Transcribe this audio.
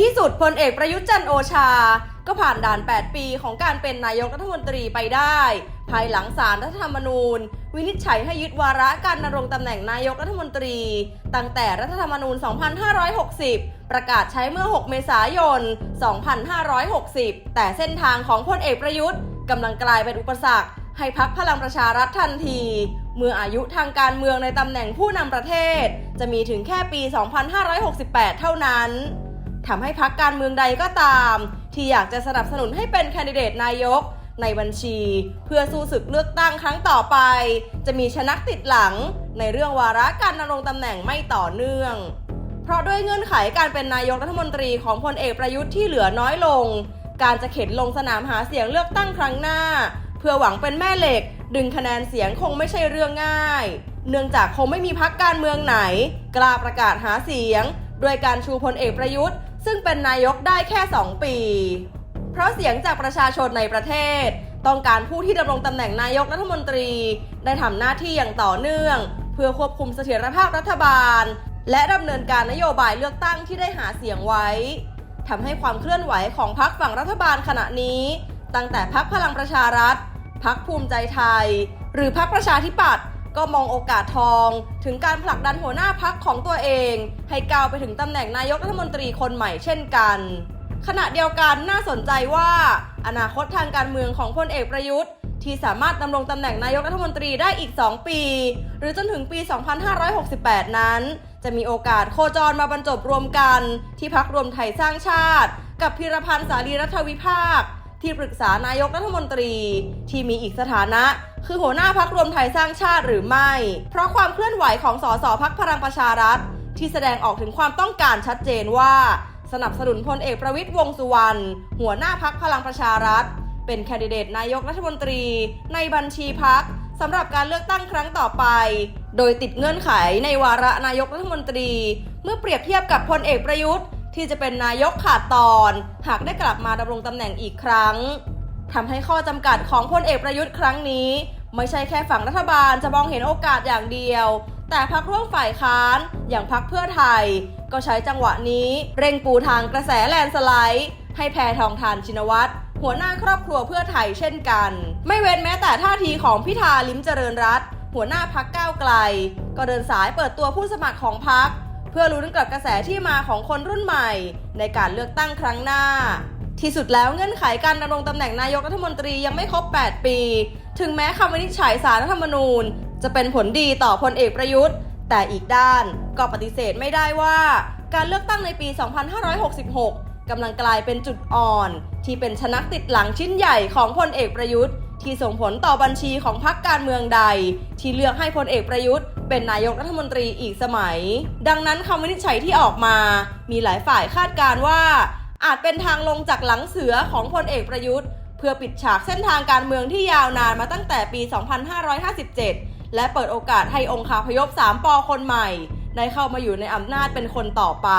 ที่สุดพลเอกประยุทธ์จันโอชา ก็ผ่านด่าน 8 ปีของการเป็นนายกรัฐมนตรีไปได้ ภายหลังสารรัฐธรรมนูญ วินิจฉัยให้ยึดวาระการดำรงตำแหน่งนายกรัฐมนตรี ตั้งแต่รัฐธรรมนูญ 2560 ประกาศใช้เมื่อ 6 เมษายน 2560 แต่เส้นทางของพลเอกประยุทธ์กำลังกลายเป็นอุปสรรค ให้พักพลังประชารัฐทันที เมื่ออายุทางการเมืองในตำแหน่งผู้นำประเทศ จะมีถึงแค่ปี 2568 เท่านั้น ทำให้พักการเมืองใดก็ตาม ที่อยากจะสนับสนุนให้เป็นแคนดิเดตนายก ในบัญชี เพื่อสู้ศึกเลือกตั้งครั้งต่อไป จะมีชนักติดหลัง ในเรื่องวาระการดำรงตำแหน่งไม่ต่อเนื่อง เพราะด้วยเงื่อนไขการเป็นนายกรัฐมนตรีของพลเอกประยุทธ์ที่เหลือน้อยลง การจะเข็นลงสนามหาเสียงเลือกตั้งครั้งหน้า เพื่อหวังเป็นแม่เหล็ก ดึงคะแนนเสียงคงไม่ใช่เรื่องง่าย เนื่องจากคงไม่มีพักการเมืองไหน กล้าประกาศหาเสียง โดยการชูพลเอกประยุทธ์ ซึ่งเป็นนายกได้แค่ 2 ปี เพราะเสียงจากประชาชนในประเทศ ต้องการผู้ที่ดำรงตำแหน่งนายกรัฐมนตรี ได้ทำหน้าที่อย่างต่อเนื่อง เพื่อควบคุมเสถียรภาพรัฐบาล และดำเนินการนโยบายเลือกตั้งที่ได้หาเสียงไว้ทำให้ความเคลื่อนไหวของพรรคฝั่งรัฐบาลขณะนี้ ตั้งแต่พรรคพลังประชารัฐพรรคภูมิใจไทย หรือพรรคประชาธิปัตย์ ก็มองโอกาสทองถึงการผลักดันหัวหน้าพรรคของตัวเอง ให้ก้าวไปถึงตำแหน่งนายกรัฐมนตรีคนใหม่เช่นกัน ขณะเดียวกันน่าสนใจว่า อนาคตทางการเมืองของพลเอกประยุทธ์ ที่สามารถดำรงตำแหน่งนายกรัฐมนตรีได้อีก 2 ปี หรือจนถึงปี 2568 นั้น จะมีโอกาสโคจรมาบรรจบรวมกัน ที่พักรวมไทยสร้างชาติ กับพิรพันธ์สารีรัฐวิภาค ที่ปรึกษานายกรัฐมนตรี ที่มีอีกสถานะ คือหัวหน้าพักรวมไทยสร้างชาติหรือไม่ เพราะความเคลื่อนไหวของสสพักพลังประชารัฐ ที่แสดงออกถึงความต้องการชัดเจนว่า สนับสนุนพลเอกประวิตยวงษ์สุวรรณหัวหน้าพักพลังประชารัฐ เป็นแคนดิเดตนายกรัฐมนตรี ในบัญชีพักสำหรับการเลือกตั้งครั้งต่อไป โดยติดเงื่อนไขในวาระนายกรัฐมนตรี เมื่อเปรียบเทียบกับพลเอกประยุทธ์ ที่จะเป็นนายกขาดตอน หากได้กลับมาดำรงตำแหน่งอีกครั้งทำให้ข้อจำกัดของพลเอกประยุทธ์ครั้งนี้ ไม่ใช่แค่ฝั่งรัฐบาลจะมองเห็นโอกาสอย่างเดียว แต่พักร่วมฝ่ายค้านอย่างพักเพื่อไทย ก็ใช้จังหวะนี้เร่งปูทางกระแสแลนสไลด์ให้แพทองทานชินวัตรหัวหน้าครอบครัวเพื่อไทยเช่นกัน ไม่เว้นแม้แต่ท่าทีของพิธาลิ้มเจริญรัตหัวหน้าพักก้าวไกล ก็เดินสายเปิดตัวผู้สมัครของพัก เพื่อลุ้นกับกระแสที่มาของคนรุ่นใหม่ ในการเลือกตั้งครั้งหน้า ที่สุดแล้วเงื่อนไขการดำรงตำแหน่งนายกรัฐมนตรียังไม่ครบ 8 ปี ถึงแม้คำวินิจฉัยสารรัฐธรรมนูญ จะเป็นผลดีต่อพลเอกประยุทธ์ แต่อีกด้านก็ปฏิเสธไม่ได้ว่า การเลือกตั้งในปี 2566 กำลังกลายเป็นจุดอ่อน ที่เป็นชนักติดหลังชิ้นใหญ่ของพลเอกประยุทธ์ที่ส่งผลต่อบัญชีของพรรคการเมืองใด ที่เลือกให้พลเอกประยุทธ์ เป็นนายกรัฐมนตรีอีกสมัย ดังนั้นคำวินิจฉัยที่ออกมา มีหลายฝ่ายคาดการว่า อาจเป็นทางลงจากหลังเสือของพลเอกประยุทธ์ เพื่อปิดฉากเส้นทางการเมืองที่ยาวนานมาตั้งแต่ปี 2557 และเปิดโอกาสให้องค์คาพยพ3ปอคนใหม่ ได้เข้ามาอยู่ในอำนาจเป็นคนต่อไป